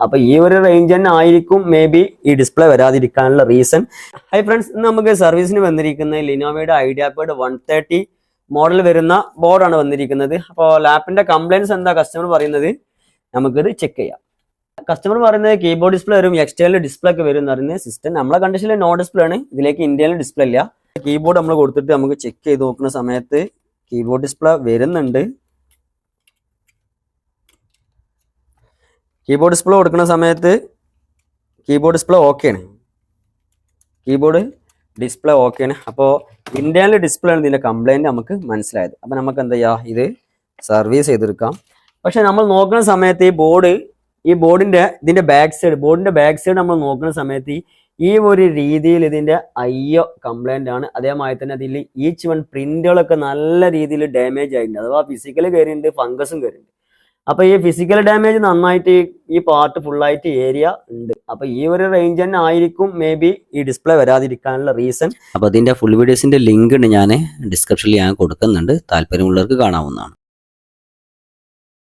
അപ്പൊ ഈ ഒരു റേഞ്ച് തന്നെ ആയിരിക്കും മേ ബി ഈ ഡിസ്പ്ലേ വരാതിരിക്കാനുള്ള റീസൺ ഹൈ ഫ്രണ്ട്സ് ഇന്ന് നമുക്ക് സർവീസിന് വന്നിരിക്കുന്ന ലിനോവയുടെ ഐഡിയ പേഡ് വൺ തേർട്ടി മോഡൽ വരുന്ന ബോർഡാണ് വന്നിരിക്കുന്നത്. അപ്പോൾ ലാപ്പിന്റെ കംപ്ലൈൻസ് എന്താ കസ്റ്റമർ പറയുന്നത്? നമുക്കിത് ചെക്ക് ചെയ്യാം. കസ്റ്റമർ പറയുന്നത് കീബോർഡ് ഡിസ്പ്ലേ വരും എക്സ്റ്റേണൽ ഡിസ്പ്ലേ ഒക്കെ വരും എന്ന് പറയുന്നത് സിസ്റ്റം നമ്മളെ കണ്ടീഷനിൽ നോ ഡിസ്പ്ലേ ആണ്. ഇതിലേക്ക് ഇന്ത്യയിൽ ഡിസ്പ്ലേ ഇല്ല. കീബോർഡ് നമ്മൾ കൊടുത്തിട്ട് നമുക്ക് ചെക്ക് ചെയ്ത് നോക്കുന്ന സമയത്ത് കീബോർഡ് ഡിസ്പ്ലേ വരുന്നുണ്ട്. കീബോർഡ് ഡിസ്പ്ലേ കൊടുക്കുന്ന സമയത്ത് കീബോർഡ് ഡിസ്പ്ലേ ഓക്കെയാണ് കീബോർഡ് ഡിസ്പ്ലേ ഓക്കെയാണ് അപ്പോൾ ഇന്റേണൽ ഡിസ്പ്ലേ ആണ് ഇതിന്റെ കംപ്ലൈന്റ് നമുക്ക് മനസ്സിലായത്. അപ്പോൾ നമുക്ക് എന്താ ചെയ്യുക ഇത് സർവീസ് ചെയ്തെടുക്കാം. പക്ഷേ നമ്മൾ നോക്കുന്ന സമയത്ത് ഈ ബോർഡ് ഈ ബോർഡിന്റെ ഇതിന്റെ ബാക്ക് സൈഡ് ബോർഡിന്റെ ബാക്ക് സൈഡ് നമ്മൾ നോക്കുന്ന സമയത്ത് ഈ- ഒരു രീതിയിൽ ഇതിന്റെ അയ്യോ കംപ്ലൈന്റ് ആണ്. അതേമാതിരി തന്നെ അതിൽ ഈച്ച് വൺ പ്രിന്റുകളൊക്കെ നല്ല രീതിയിൽ ഡാമേജ് ആയിട്ടുണ്ട്. അഥവാ ഫിസിക്കൽ കയറിയിട്ടുണ്ട് ഫംഗസും കയറിയിട്ടുണ്ട്. അപ്പൊ ഈ ഫിസിക്കൽ ഡാമേജ് നന്നായിട്ട് ഈ- ഈ പാർട്ട് ഫുള്ളായിട്ട് ഏരിയ ഉണ്ട്. അപ്പൊ ഈ ഒരു റേഞ്ച് തന്നെ ആയിരിക്കും മേ ബി ഈ ഡിസ്പ്ലേ വരാതിരിക്കാനുള്ള റീസൺ അപ്പോൾ അതിന്റെ ഫുൾ വീഡിയോസിന്റെ ലിങ്ക് ഞാൻ ഡിസ്ക്രിപ്ഷനിൽ ഞാൻ കൊടുക്കുന്നുണ്ട്. താല്പര്യമുള്ളവർക്ക് കാണാവുന്നതാണ്.